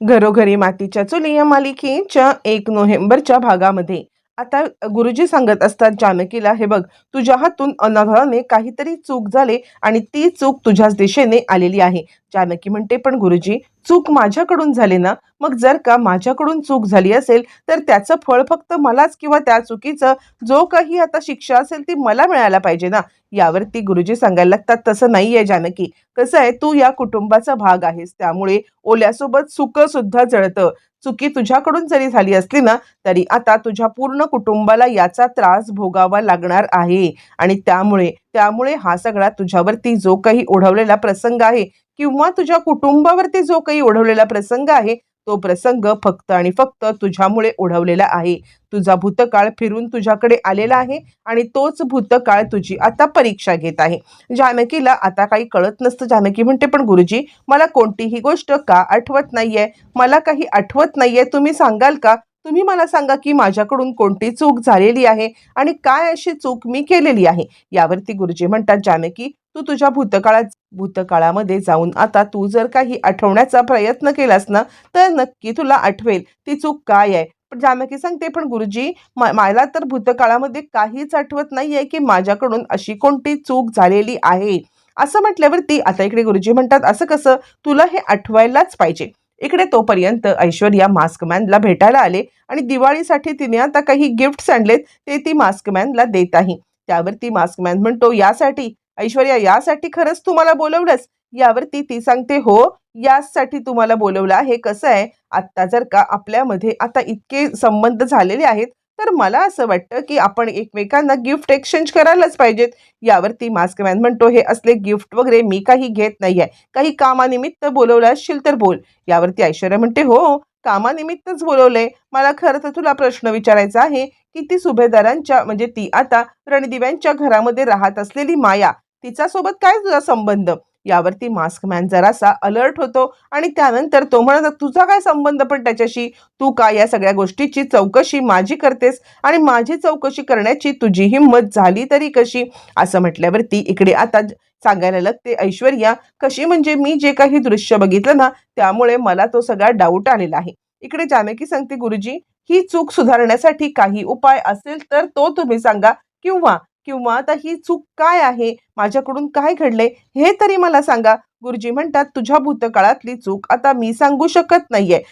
घरोघरी मातीच्या चुली या मालिकेच्या एक नोव्हेंबरच्या भागामध्ये. आता गुरुजी सांगत असतात जानकीला हे बघ तुझ्या हातून अनाघाने काहीतरी चूक झाले आणि ती चूक तुझ्याच दिशेने आलेली आहे. जानकी म्हणते पण गुरुजी चूक माझ्याकडून झाली ना? मग जर का माझ्याकडून चूक झाली असेल तर त्याचं फळ फक्त मलाच किंवा त्या चुकीचं? जो काही आता शिक्षा असेल ती मला मिळायला पाहिजे ना? यावरती गुरुजी सांगायला लागतात तसं नाही आहे जानकी. कसं आहे तू या कुटुंबाचा भाग आहेस. त्यामुळे ओल्यासोबत सुख सुद्धा जळतं. चुकी तुझ्याकडून जरी झाली असली ना तरी आता तुझ्या पूर्ण कुटुंबाला याचा त्रास भोगावा लागणार आहे. आणि त्यामुळे त्यामुळे हा सगळा तुझ्यावरती जो काही ओढवलेला प्रसंग आहे किंवा तुझ्या कुटुंबावरती जो काही ओढवलेला प्रसंग आहे तो प्रसंग फक्त आणि फक्त तुझ्यामुळे ओढवलेला आहे. तुझा भूतकाळ फिरून तुझ्याकडे आलेला आहे आणि तोच भूतकाळ तुझी आता परीक्षा घेत आहे. जानकीला आता काही कळत नसतं. जानकी म्हणते पण गुरुजी मला कोणतीही गोष्ट का आठवत नाहीये? मला काही आठवत नाहीये. तुम्ही सांगाल का? तुम्ही मला सांगा की माझ्याकडून कोणती चूक झालेली आहे आणि काय अशी चूक मी केलेली आहे? यावरती गुरुजी म्हणतात जानकी तू तुझ्या भूतकाळात भूतकाळामध्ये जाऊन आता तू जर काही आठवण्याचा प्रयत्न केलास ना तर नक्की तुला आठवेल. ती चूक काय आहे? पण जानकी सांगते पण गुरुजी मला तर भूतकाळामध्ये काहीच आठवत नाही आहे की माझ्याकडून अशी कोणती चूक झालेली आहे. असं म्हटल्यावरती आता इकडे गुरुजी म्हणतात असं कसं? तुला हे आठवायलाच पाहिजे. इकडे तोपर्यंत ऐश्वर्या मास्कमॅनला भेटायला आले आणि दिवाळीसाठी तिने आता काही गिफ्ट्स आणलेत ते ती मास्कमॅनला देत आहे. त्यावरती मास्कमॅन म्हणतो यासाठी ऐश्वर्या यासाठी खरंच तुम्हाला बोलवलंच यावरती ती सांगते हो यासाठी तुम्हाला बोलवलं हे कसं आहे? आत्ता जर का आपल्यामध्ये आता इतके संबंध झालेले आहेत तर मला असं वाटतं की आपण एकमेकांना गिफ्ट एक्सचेंज करायलाच पाहिजेत. यावरती मास्क मॅन म्हणतो हे असले गिफ्ट वगैरे मी काही घेत नाही आहे काही कामानिमित्त बोलवलं असशील तर बोल. यावरती ऐश्वर्या म्हणते हो कामानिमित्तच बोलवलंय. मला खरं तर तुला प्रश्न विचारायचा आहे की ती सुभेदारांच्या म्हणजे ती आता रणदिव्यांच्या घरामध्ये राहत असलेली माया तिच्यासोबत काय तुझा संबंध? यावरती मास्कमॅन जरासा अलर्ट होतो आणि त्यानंतर तो म्हणत तुझा काय संबंध पण त्याच्याशी? तू का या सगळ्या गोष्टीची चौकशी माझी करतेस? आणि माझी चौकशी करण्याची तुझी हिंमत झाली तरी कशी? असं म्हटल्यावरती इकडे आता सांगायला लागते ऐश्वर्या कशी म्हणजे मी जे काही दृश्य बघितलं ना त्यामुळे मला तो सगळा डाऊट आलेला आहे. इकडे जानकी सांगते गुरुजी ही चूक सुधारण्यासाठी काही उपाय असेल तर तो तुम्ही सांगा किंवा किंवा आता ही चूक काय आहे? माझ्याकडून काय घडले हे तरी मला सांगा. गुरुजी म्हणतात तुझ्या भूतकाळातली चूक आता मी सांगू शकत नाहीये.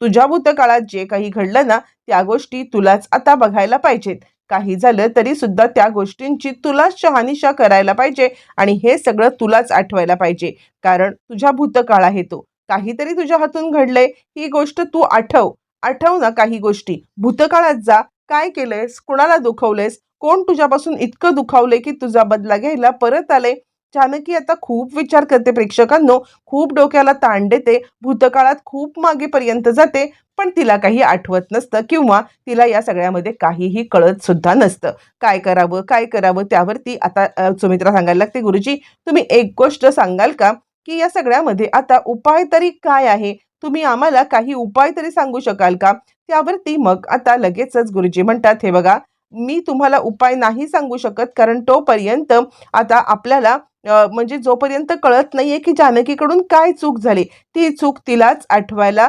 तुझ्या भूतकाळात जे काही घडलं ना त्या गोष्टी तुलाच आता बघायला पाहिजेत. काही झालं तरी सुद्धा त्या गोष्टींची तुलाच शहानिशा करायला पाहिजे आणि हे सगळं तुलाच आठवायला पाहिजे. कारण तुझ्या भूतकाळ आहे तो. काहीतरी तुझ्या हातून घडलंय. ही गोष्ट तू आठव. आठव ना काही गोष्टी. भूतकाळात जा. काय केलंयस? कुणाला दुखवलंयस? कोण तुझ्यापासून इतकं दुखावले की तुझा बदला घ्यायला? परत आले जानकी आता खूप विचार करते प्रेक्षकांनो. खूप डोक्याला ताण देते. भूतकाळात खूप मागेपर्यंत जाते. पण तिला काही आठवत नसतं किंवा तिला या सगळ्यामध्ये काहीही कळत सुद्धा नसतं. काय करावं? काय करावं? त्यावरती आता सुमित्रा सांगायला लागते. गुरुजी तुम्ही एक गोष्ट सांगाल का? की या सगळ्यामध्ये आता उपाय तरी काय आहे? तुम्ही आम्हाला काही उपाय तरी सांगू शकाल का? त्यावरती मग आता लगेचच गुरुजी म्हणतात हे बघा मी तुम्हाला उपाय नाही सांगू शकत कारण तोपर्यंत आता आपल्याला म्हणजे जोपर्यंत कळत नाहीये की जानकीकडून काय चूक झाली ती चूक तिलाच आठवायला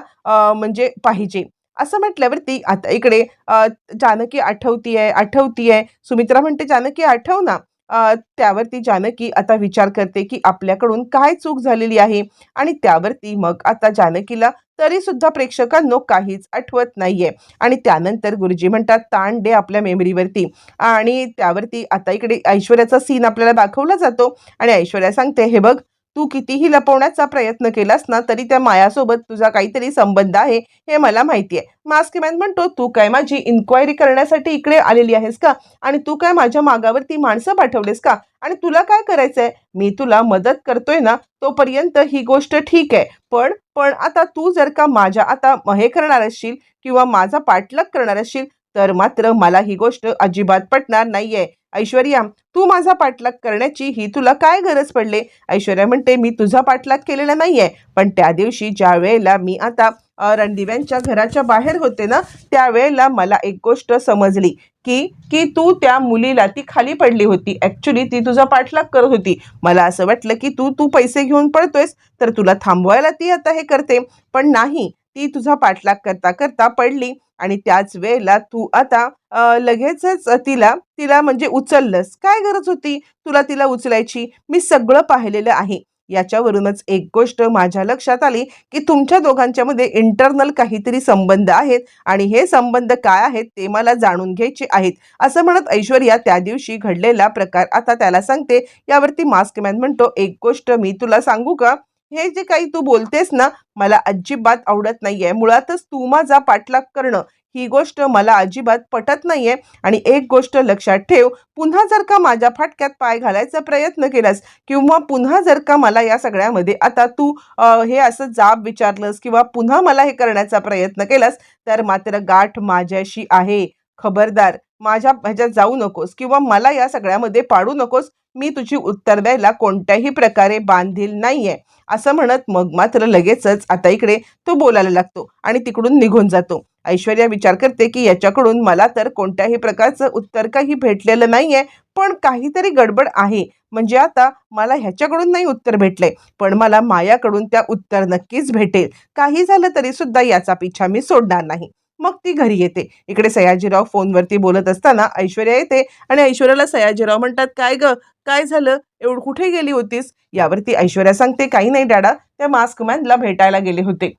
म्हणजे पाहिजे. असं म्हटल्यावरती आता इकडे अ, जानकी आठवतीये आठवतीये. सुमित्रा म्हणते जानकी आठव ना. त्यावरती जानकी आता विचार करते की आपल्याकडून काय चूक झालेली आहे? आणि त्यावरती मग आता जानकीला तरी सुद्धा प्रेक्षकांनो काहीच आठवत नाहीये. आणि त्यानंतर गुरुजी म्हणतात ताण दे आपल्या मेमरीवरती. आणि त्यावरती आता इकडे ऐश्वर्याचा सीन आपल्याला दाखवला जातो. आणि ऐश्वर्या सांगते हे बघ तू कितीही लपवण्याचा प्रयत्न केलास ना तरी त्या मायासोबत तुझा काहीतरी संबंध आहे हे मला माहिती आहे. मास्कमॅन म्हणतो तू काय माझी इन्क्वायरी करण्यासाठी इकडे आलेली आहेस का? आणि तू काय माझ्या मागावरती माणसं पाठवलेस का? आणि तुला काय करायचंय? मी तुला मदत करतोय ना तोपर्यंत ही गोष्ट ठीक आहे. पण पण आता तू जर का माझ्या आता हे करणार असशील किंवा माझा पाठलाग करणार असशील तर मात्र मला ही गोष्ट अजिबात पटणार नाहीये. ऐश्वर्या तू माझा पाठलाग करण्याची ही तुला काय गरज पडले? ऐश्वर्या म्हणते मी तुझा पाठलाग केलेला नाहीये. पण त्या दिवशी ज्या वेळेला मी आता रणदिव्यांच्या घराच्या बाहेर होते ना त्यावेळेला मला एक गोष्ट समजली की की तू त्या मुलीला ती खाली पडली होती. ऍक्च्युली ती तुझा पाठलाग करत होती. मला असं वाटलं की तू तू पैसे घेऊन पळतोयस तर तुला थांबवायला ती आता हे करते. पण नाही ती तुझा पाठलाग करता करता पडली. आणि त्याच वेळेला तू आता लगेचच तिला तिला म्हणजे उचललंस. काय गरज होती तुला तिला उचलायची? मी सगळं पाहिलेलं आहे. याच्यावरूनच एक गोष्ट माझ्या लक्षात आली की तुमच्या दोघांच्यामध्ये इंटरनल काहीतरी संबंध आहेत आणि हे संबंध काय आहेत ते मला जाणून घ्यायचे आहेत. असं म्हणत ऐश्वर्या त्या दिवशी घडलेला प्रकार आता त्याला सांगते. यावरती मास्कमॅन म्हणतो एक गोष्ट मी तुला सांगू का? हे जे काही तू बोलतेस ना मला अजिबात आवडत नाहीये. मुळातच तू माझा पाठलाग करणं ही गोष्ट मला अजिबात पटत नाहीये. आणि एक गोष्ट लक्षात ठेव पुन्हा जर का माझ्या फाटक्यात पाय घालायचा प्रयत्न केलास किंवा पुन्हा जर का मला या सगळ्यामध्ये आता तू हे असं जाब विचारलंस किंवा पुन्हा मला हे करण्याचा प्रयत्न केलास तर मात्र गाठ माझ्याशी आहे. खबरदार. माझ्या ह्याच्यात जाऊ नकोस किंवा मला या सगळ्यामध्ये पाडू नकोस मी तुझी उत्तर द्यायला कोणत्याही प्रकारे बांधील नाहीये. असं म्हणत मग मात्र लगेचच आता इकडे तो बोलायला लागतो आणि तिकडून निघून जातो. ऐश्वर्या विचार करते की याच्याकडून मला तर कोणत्याही प्रकारचं उत्तर काही भेटलेलं नाहीये पण काहीतरी गडबड आहे. म्हणजे आता मला ह्याच्याकडून नाही उत्तर भेटले पण मला मायाकडून त्या उत्तर नक्कीच भेटेल. काही झालं तरी सुद्धा याचा पिछा मी सोडणार नाही. मग ती घरी येते. इकडे सयाजीराव फोनवरती बोलत असताना ऐश्वर्या येते आणि ऐश्वर्याला सयाजीराव म्हणतात काय ग? काय झालं? एवढं कुठे गेली होतीस? यावरती ऐश्वर्या सांगते काही नाही डॅडा त्या मास्क मॅनला भेटायला गेले होते.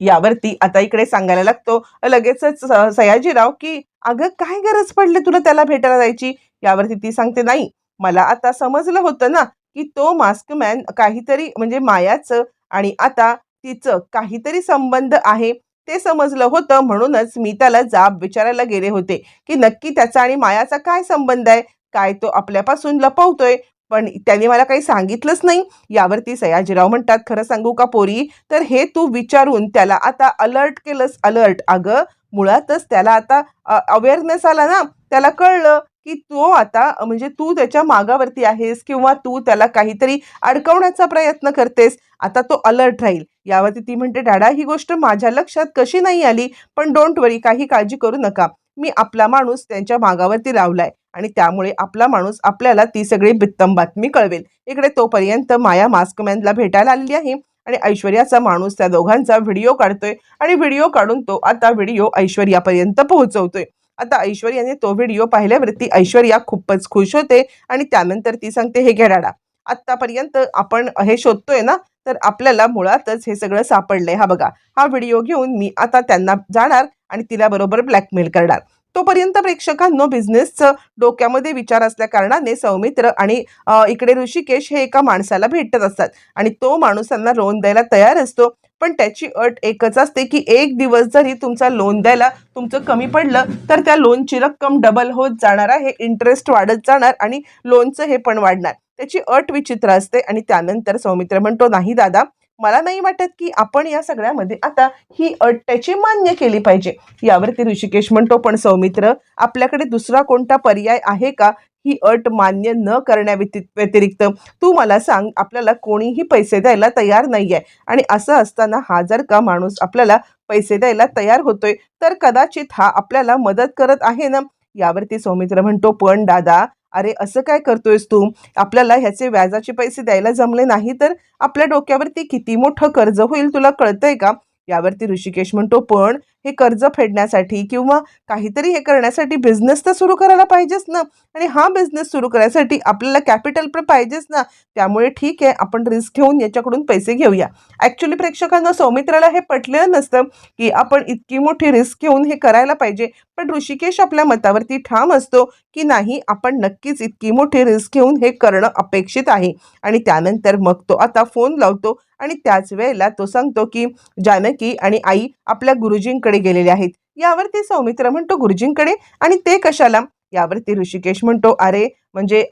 यावरती आता इकडे सांगायला लागतो लगेचच सयाजीराव की अगं काय गरज पडली तुला त्याला भेटायला जायची? यावरती ती सांगते नाही मला आता समजलं होतं ना की तो मास्क मॅन काहीतरी म्हणजे मायाचं आणि आता तिचं काहीतरी संबंध आहे ते समजलं होतं. म्हणूनच मी त्याला जाब विचारायला गेले होते की नक्की त्याचा आणि मायाचा काय संबंध आहे? काय तो आपल्यापासून लपवतोय? पण त्याने मला काही सांगितलंच नाही. यावरती सयाजीराव म्हणतात खरं सांगू का पोरी? तर हे तू विचारून त्याला आता अलर्ट केलंस. अलर्ट अगं मुळातच त्याला आता अवेअरनेस आला ना? त्याला कळलं की तो आता म्हणजे तू त्याच्या मागावरती आहेस किंवा तू त्याला काहीतरी अडकवण्याचा प्रयत्न करतेस. आता तो अलर्ट राहील. यावरती ती म्हणते डॅडा ही गोष्ट माझ्या लक्षात कशी नाही आली? पण डोंट वरी काही काळजी करू नका. मी आपला माणूस त्यांच्या मागावरती लावलाय आणि त्यामुळे आपला माणूस आपल्याला ती सगळी बित्तम बातमी कळवेल. इकडे तोपर्यंत माया मास्कमॅनला भेटायला आलेली आहे आणि ऐश्वर्याचा माणूस त्या दोघांचा व्हिडिओ काढतोय आणि व्हिडिओ काढून तो आता व्हिडिओ ऐश्वर्यापर्यंत पोहोचवतोय. आता ऐश्वर्याने तो व्हिडिओ पाहिल्यावरती ऐश्वर्या खूपच खुश होते आणि त्यानंतर ती सांगते हे घ्या डाडा आत्तापर्यंत आपण हे शोधतोय ना तर आपल्याला मुळातच हे सगळं सापडलंय. हा बघा हा व्हिडिओ घेऊन मी आता त्यांना जाणार आणि तिला बरोबर ब्लॅकमेल करणार. तोपर्यंत प्रेक्षकांनो बिझनेसचं डोक्यामध्ये विचार असल्या कारणाने सौमित्र आणि इकडे ऋषिकेश हे एका माणसाला भेटत असतात. आणि तो माणूस त्यांना लोन द्यायला तयार असतो. पण त्याची अट एकच असते की एक दिवस जरी तुमचा लोन द्यायला तुमचं कमी पडलं तर त्या लोनची रक्कम डबल होत जाणार आहे इंटरेस्ट वाढत जाणार आणि लोनचं हे पण वाढणार. त्याची अट विचित्र असते आणि त्यानंतर सौमित्र म्हणतो नाही दादा मला नाही वाटत की आपण या सगळ्यामध्ये आता ही अट त्याची मान्य केली पाहिजे. यावरती ऋषिकेश म्हणतो पण सौमित्र आपल्याकडे दुसरा कोणता पर्याय आहे का? ही अट मान्य न करण्या व्यति- व्यतिरिक्त तू मला सांग आपल्याला कोणीही पैसे द्यायला तयार नाही आहे आणि असं असताना हा जर का माणूस आपल्याला पैसे द्यायला तयार होतोय तर कदाचित हा आपल्याला मदत करत आहे ना? यावरती सौमित्र म्हणतो पण दादा अरे असं काय करतोयस तू? आपल्याला ह्याचे व्याजाचे पैसे द्यायला जमले नाही तर आपल्या डोक्यावरती किती मोठं कर्ज होईल तुला कळतंय का? यावरती ऋषिकेश म्हणतो पण हे कर्ज फेडण्यासाठी किंवा काहीतरी हे करण्यासाठी बिझनेस तर सुरू करायला पाहिजेच ना. आणि हा बिझनेस सुरू करायसाठी आपल्याला कॅपिटल पण पाहिजेच ना. त्यामुळे ठीक आहे आपण रिस्क घेऊन याच्याकडून पैसे घेऊया. ॲक्च्युली प्रेक्षकांना सौमित्राला हे पटलेलं नसतं की आपण इतकी मोठी रिस्क घेऊन हे करायला पाहिजे. पण ऋषिकेश आपल्या मतावरती ठाम असतो की नाही आपण नक्कीच इतकी मोठी रिस्क घेऊन हे करणं अपेक्षित आहे. आणि त्यानंतर मग तो आता फोन लावतो आणि त्याच वेळेला तो सांगतो की जानकी आणि आई आपल्या गुरुजींकडे गेलेले आहेत. यावरती सौमित्र म्हणतो गुरुजींकडे आणि ते कशाला? यावरती ऋषिकेश म्हणतो अरे म्हणजे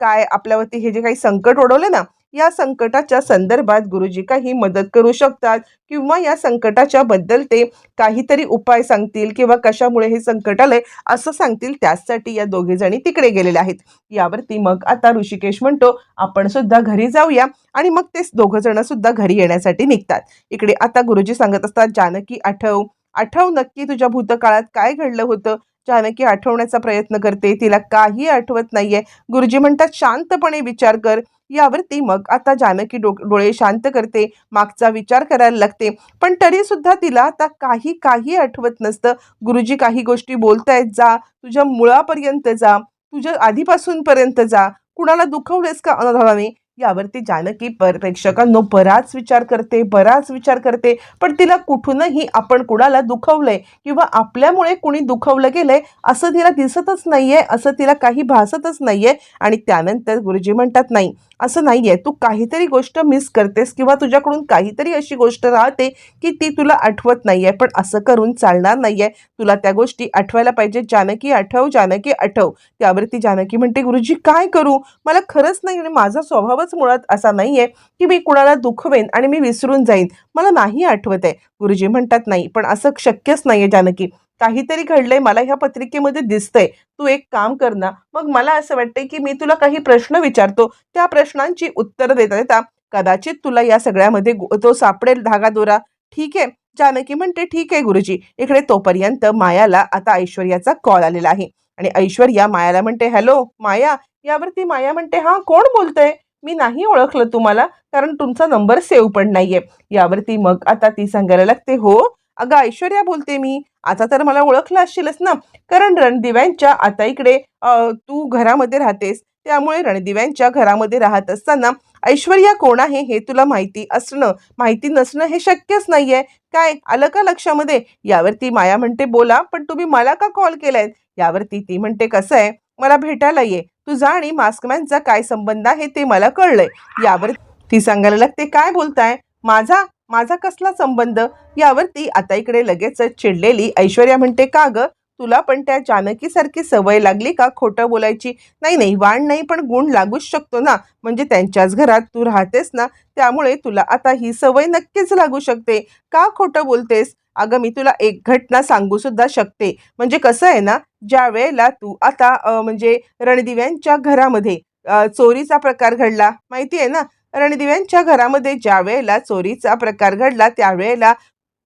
काय आपल्यावरती हे जे काही संकट ओढवलं ना या संकटाच्या संदर्भात गुरुजी काही मदत करू शकतात किंवा या संकटाच्या बद्दल ते काहीतरी उपाय सांगतील किंवा कशामुळे हे संकट आलंय असं सांगतील त्याचसाठी या दोघे जणी तिकडे गेलेले आहेत. यावरती मग आता ऋषिकेश म्हणतो आपण सुद्धा घरी जाऊया. आणि मग ते दोघं जण सुद्धा घरी येण्यासाठी निघतात. इकडे आता गुरुजी सांगत असतात जानकी आठव आठव नक्की तुझ्या भूतकाळात काय घडलं होतं? जानकी आठवण्याचा प्रयत्न करते. तिला काही आठवत नाहीये. गुरुजी म्हणतात शांतपणे विचार कर. यावरती मग आता जानकी डो डोळे शांत करते. मागचा विचार करायला लागते. पण तरी सुद्धा तिला आता काही काही आठवत नसतं. गुरुजी काही गोष्टी बोलतायत जा. तुझ्या मुळापर्यंत जा. तुझ्या आधीपासूनपर्यंत जा. कुणाला दुखवलेस का अनाथाने यावरती जानकी प्रेक्षकांनो बराच विचार करते बराच विचार करते पण तिला कुठूनही आपण कुणाला दुखवलंय किंवा आपल्यामुळे कुणी दुखवलं गेलंय असं तिला दिसतच नाहीये असं तिला काही भासतच नाहीये आणि त्यानंतर गुरुजी म्हणतात नाही असं नाही आहे तू काहीतरी गोष्ट मिस करतेस किंवा तुझ्याकडून काहीतरी अशी गोष्ट राहते की ती तुला आठवत नाही आहे पण असं करून चालणार नाही आहे तुला त्या गोष्टी आठवायला पाहिजे. जानकी आठव जानकी आठव. त्यावरती जानकी म्हणते गुरुजी काय करू? मला खरंच नाही आणि माझा स्वभावच मुळात असा नाही आहे की मी कुणाला दुखवेन आणि मी विसरून जाईन. मला नाही आठवत आहे. गुरुजी म्हणतात नाही पण असं शक्यच नाही आहे जानकी. काहीतरी घडलंय मला ह्या पत्रिकेमध्ये दिसतंय. तू एक काम कर ना. मग मला असं वाटतंय की मी तुला काही प्रश्न विचारतो. त्या प्रश्नांची उत्तरं देता देता कदाचित तुला या सगळ्यामध्ये तो सापडेल धागा दोरा ठीक आहे. जानकी म्हणते ठीक आहे गुरुजी. इकडे तोपर्यंत मायाला आता ऐश्वर्याचा कॉल आलेला आहे. आणि ऐश्वर्या मायाला म्हणते हॅलो माया. यावरती माया म्हणते हा कोण बोलतंय? मी नाही ओळखलं तुम्हाला कारण तुमचा नंबर सेव्ह पण नाहीये. यावरती मग आता ती सांगायला लागते हो अगं ऐश्वर्या बोलते मी. आता तर मला ओळखलं असशीलच ना. कारण रणदिव्यांच्या आता इकडे तू घरामध्ये राहतेस. त्यामुळे रणदिव्यांच्या घरामध्ये राहत असताना ऐश्वर्या कोण आहे हे तुला माहिती असणं माहिती नसणं हे शक्यच नाहीये. काय आलं का लक्षामध्ये? यावरती माया म्हणते बोला पण तुम्ही मला का कॉल केलाय यावरती ती म्हणते कसं आहे? मला भेटायला ये. तुझा आणि मास्कमॅनचा काय संबंध आहे ते मला कळलंय. यावर ती सांगायला लागते काय बोलताय? माझा माझा कसला संबंध? यावरती आता इकडे लगेचच चिडलेली ऐश्वर्या म्हणते का ग? तुला पण त्या जानकीसारखी सवय लागली का खोटं बोलायची? नाही नाही वाण नाही पण गुण लागूच शकतो ना. म्हणजे त्यांच्याच घरात तू राहतेस ना त्यामुळे तुला आता ही सवय नक्कीच लागू शकते. का खोटं बोलतेस? अगं मी तुला एक घटना सांगू सुद्धा शकते. म्हणजे कसं आहे ना ज्या वेळेला तू आता म्हणजे रणदिव्यांच्या घरामध्ये चोरीचा प्रकार घडला माहिती आहे ना? रणदिव्यांच्या घरामध्ये ज्या वेळेला चोरीचा प्रकार घडला त्यावेळेला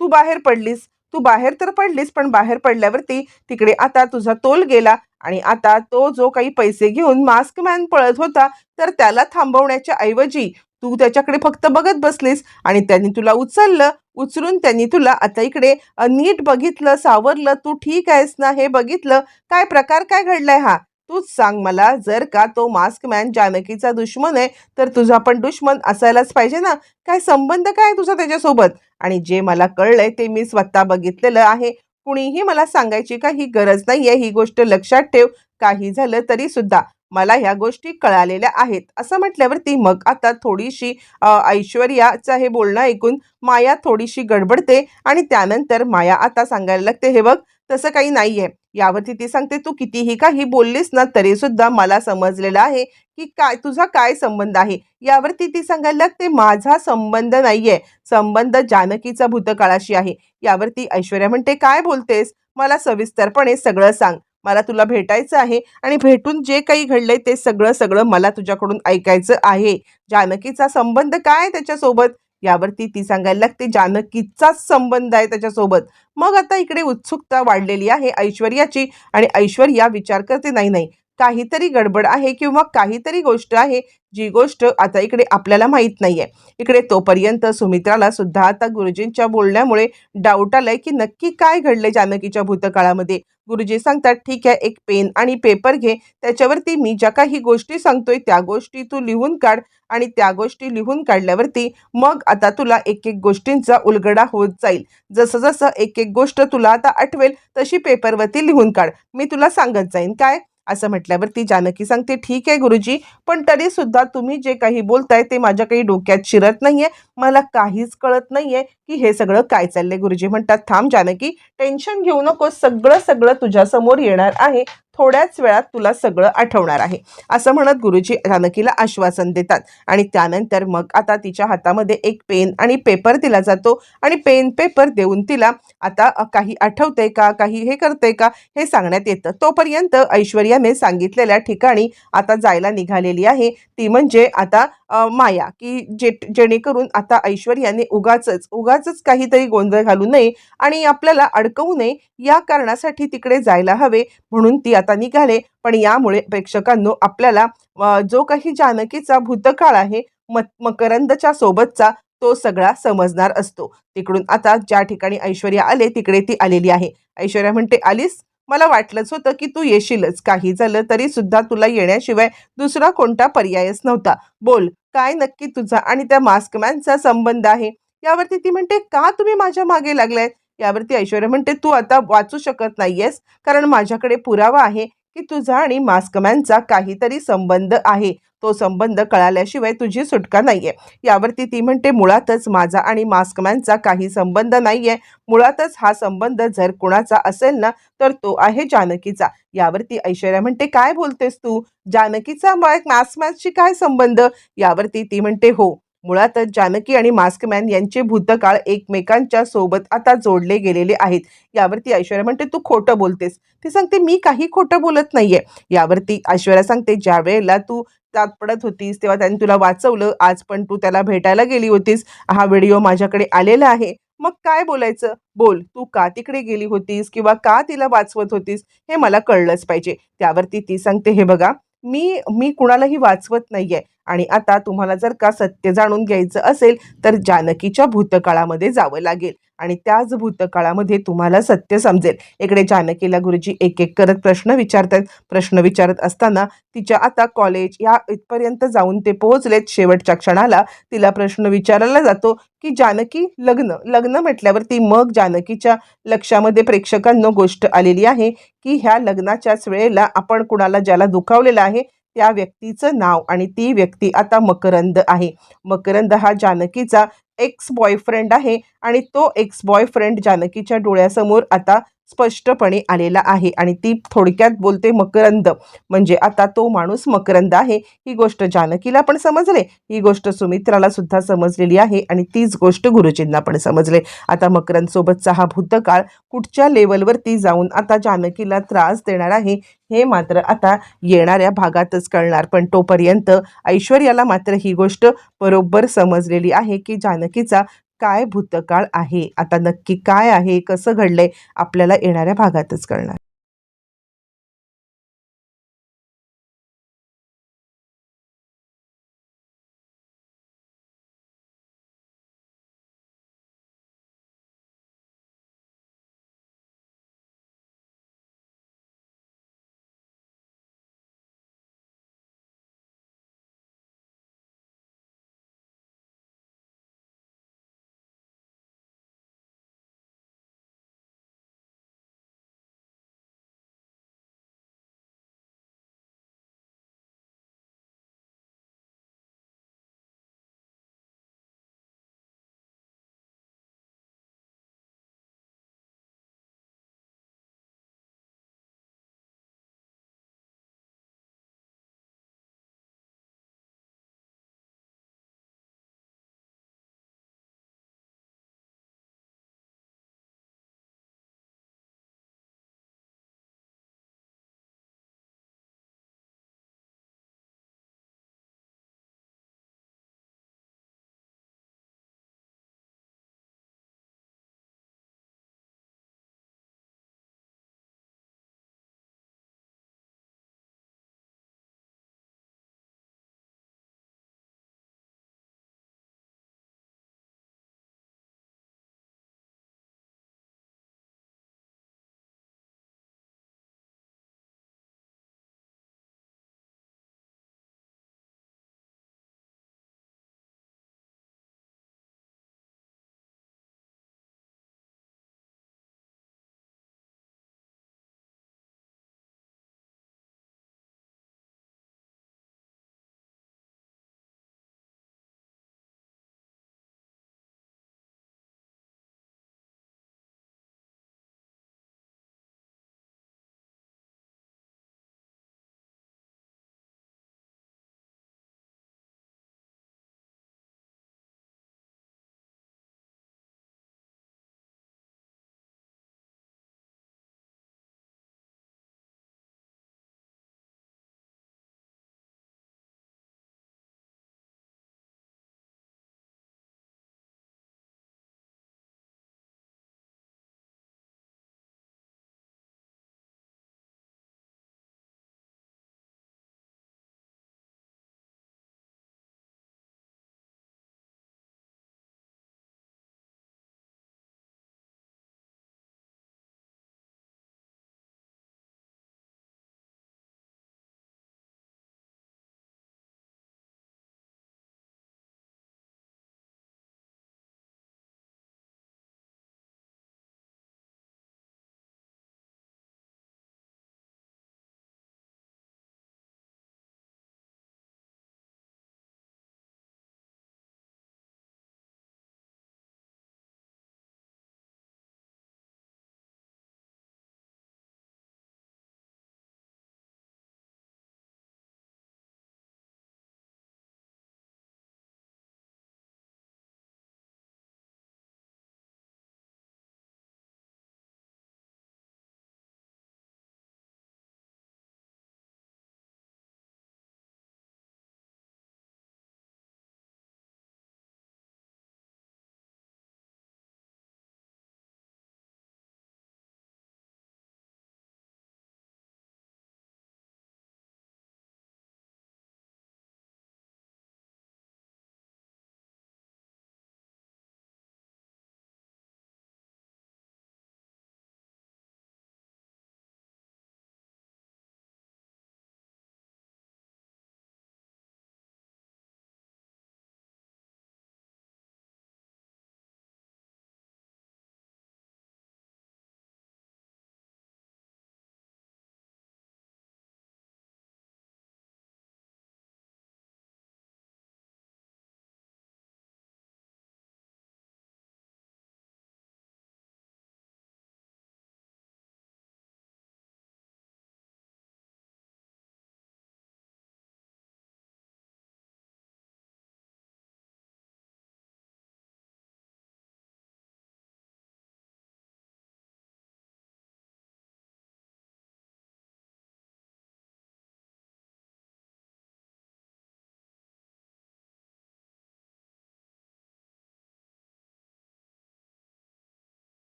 तू बाहेर पडलीस. तू बाहेर तर पडलीस पण बाहेर पडल्यावरती तिकडे आता तुझा तोल गेला आणि आता तो जो काही पैसे घेऊन मास्क मॅन पळत होता तर त्याला थांबवण्याच्या ऐवजी तू त्याच्याकडे फक्त बघत बसलीस आणि त्यांनी तुला उचललं. उचलून त्यांनी तुला आता इकडे नीट बघितलं सावरलं तू ठीक आहेस ना हे बघितलं. काय प्रकार काय घडलाय हा? तूच सांग मला जर का तो मास्क मॅन जानकीचा दुश्मन आहे तर तुझा पण दुश्मन असायलाच पाहिजे ना? काय संबंध काय तुझा त्याच्यासोबत? आणि जे मला कळलंय ते मी स्वतः बघितलेलं आहे. कुणीही मला सांगायची काही गरज नाहीये ही गोष्ट लक्षात ठेव. काही झालं तरी सुद्धा. मला ह्या गोष्टी कळालेल्या आहेत. असं म्हटल्यावरती मग आता थोडीशी ऐश्वर्याचं हे बोलणं ऐकून माया थोडीशी गडबडते आणि त्यानंतर माया आता सांगायला लागते हे बघ तसं काही नाहीये. यावरती ती सांगते तू कितीही काही बोललीस ना तरी सुद्धा मला समजलेलं आहे की काय तुझा काय संबंध आहे? यावरती ती सांगायला लागते माझा संबंध नाहीये. संबंध जानकीचा भूतकाळाशी आहे. यावरती ऐश्वर्या म्हणते काय बोलतेस? मला सविस्तरपणे सगळं सांग. मला तुला भेटायचं आहे आणि भेटून जे काही घडलंय ते सगळं सगळं मला तुझ्याकडून ऐकायचं आहे. जानकीचा संबंध काय त्याच्यासोबत? यावरती ती सांगायला लागते जानकीचाच संबंध आहे त्याच्यासोबत. मग आता इकडे उत्सुकता वाढलेली आहे ऐश्वर्याची आणि ऐश्वर्या विचार करते नाही नाही काहीतरी गडबड आहे किंवा काहीतरी गोष्ट आहे जी गोष्ट आता इकडे आपल्याला माहीत नाहीये. इकडे तोपर्यंत सुमित्राला सुद्धा आता गुरुजींच्या बोलण्यामुळे डाऊट आलाय की नक्की काय घडले जानकीच्या भूतकाळामध्ये. गुरुजी सांगतात ठीक आहे एक पेन आणि पेपर घे. त्याच्यावरती मी ज्या काही गोष्टी सांगतोय त्या गोष्टी तू लिहून काढ आणि त्या गोष्टी लिहून काढल्यावरती मग आता तुला एक एक गोष्टींचा उलगडा होत जाईल. जसं जसं एक एक गोष्ट तुला आता आठवेल तशी पेपरवरती लिहून काढ. मी तुला सांगत जाईन. काय? असं म्हटल्यावर ती जानकी सांगते ठीक आहे गुरुजी पण तरी सुद्धा तुम्ही जे काही बोलताय ते माझ्या काही डोक्यात शिरत नाहीये. मला काहीच कळत नाहीये की हे सगळं काय चाललंय गुरुजी. म्हणतात थांब जानकी टेन्शन घेऊ नको सगळं सगळं तुझ्या समोर येणार आहे. थोड्याच वेळात तुला सगळं आठवणार आहे. असं म्हणत गुरुजी जानकीला आश्वासन देतात. आणि त्यानंतर मग आता तिच्या हातामध्ये एक पेन आणि पेपर दिला जातो. आणि पेन पेपर देऊन तिला आता काही आठवतंय का? काही हे करते का? हे सांगण्यात येतं. तोपर्यंत ऐश्वर्याने सांगितलेल्या ठिकाणी आता जायला निघालेली आहे. ती म्हणजे आता माया की जे जेणेकरून आता ऐश्वर्याने उगाच उगाच काहीतरी गोंधळ घालू नये आणि आपल्याला अडकवू नये या कारणासाठी तिकडे जायला हवे म्हणून ती आता निघाले. पण यामुळे प्रेक्षकांनो आपल्याला जो काही जानकीचा भूतकाळ आहे म मकरंदच्या सोबतचा तो सगळा समजणार असतो. तिकडून आता ज्या ठिकाणी ऐश्वर्या आले तिकडे ती आलेली आहे. ऐश्वर्या म्हणते आलीस? मला वाटलंच होतं की तू येशीलच. काही झालं तरी सुद्धा तुला येण्याशिवाय दुसरा कोणता पर्यायच नव्हता. बोल काय नक्की तुझा आणि त्या मास्कमॅनचा संबंध आहे? यावरती ती म्हणते का तुम्ही माझ्या मागे लागलाय? यावरती ऐश्वर्या म्हणते तू आता वाचू शकत नाहीयेस कारण माझ्याकडे पुरावा आहे की तुझा आणि मास्कमॅनचा काहीतरी संबंध आहे. तो संबंध कळाल्याशिवाय तुझी सुटका नाहीये. यावरती ती म्हणते मुळातच माझा आणि मास्कमॅनचा काही संबंध नाहीये. मुळातच हा संबंध जर कुणाचा असेल ना तर तो आहे जानकीचा. यावरती ऐश्वर्या म्हणते काय बोलतेस तू? जानकीचा मास्कमॅनशी काय संबंध? यावरती ती म्हणते हो मुळातच जानकी आणि मास्कमॅन यांचे भूतकाळ एकमेकांच्या सोबत आता जोडले गेलेले आहेत. यावरती ऐश्वर्या म्हणते तू खोटं बोलतेस. ती सांगते मी काही खोटं बोलत नाहीये. यावरती ऐश्वर्या सांगते ज्या वेळेला तू त्यात पडत होतीस तेव्हा त्यांनी तुला वाचवलं आज पण तू त्याला भेटायला गेली होतीस. हा व्हिडिओ माझ्याकडे आलेला आहे. मग काय बोलायचं? बोल तू का तिकडे गेली होतीस किंवा का तिला वाचवत होतीस? हे मला कळलंच पाहिजे. त्यावरती ती सांगते हे बघा मी मी कुणालाही वाचवत नाहीये. आणि आता तुम्हाला जर का सत्य जाणून घ्यायचं असेल तर जानकीच्या भूतकाळामध्ये जावं लागेल. आणि त्याच भूतकाळामध्ये तुम्हाला सत्य समजेल. इकडे जानकीला गुरुजी एक एक करत प्रश्न विचारतात. प्रश्न विचारत असताना तिच्या आता कॉलेज या इथपर्यंत जाऊन ते पोहोचलेत. शेवटच्या क्षणाला तिला प्रश्न विचारला जातो की जानकी लग्न. लग्न म्हटल्यावरती मग जानकीच्या लक्षामध्ये प्रेक्षकांनो गोष्ट आलेली आहे की ह्या लग्नाच्याच वेळेला आपण कुणाला ज्याला दुखावलेलं आहे त्या व्यक्तीचं नाव आणि ती व्यक्ती आता मकरंद आहे. मकरंद हा जानकीचा एक्स बॉयफ्रेंड आहे आणि तो एक्स बॉयफ्रेंड जानकीच्या डोळ्यासमोर आता स्पष्टपणे आलेला आहे. आणि ती थोडक्यात बोलते मकरंद. म्हणजे आता तो माणूस मकरंद आहे. ही गोष्ट जानकीला पण समजले. ही गोष्ट सुमित्राला सुद्धा समजलेली आहे. आणि तीच गोष्ट गुरुजींना पण समजले. आता मकरंद सोबतचा हा भूतकाळ कुठच्या लेवलवरती जाऊन आता जानकीला त्रास देणार आहे हे मात्र आता येणाऱ्या भागातच कळणार. पण तोपर्यंत ऐश्वर्याला मात्र ही गोष्ट बरोबर समजलेली आहे की जानकीचा काय भूतकाळ आहे? आता नक्की काय आहे? कसं घडलंय? आपल्याला येणाऱ्या भागातच कळणार.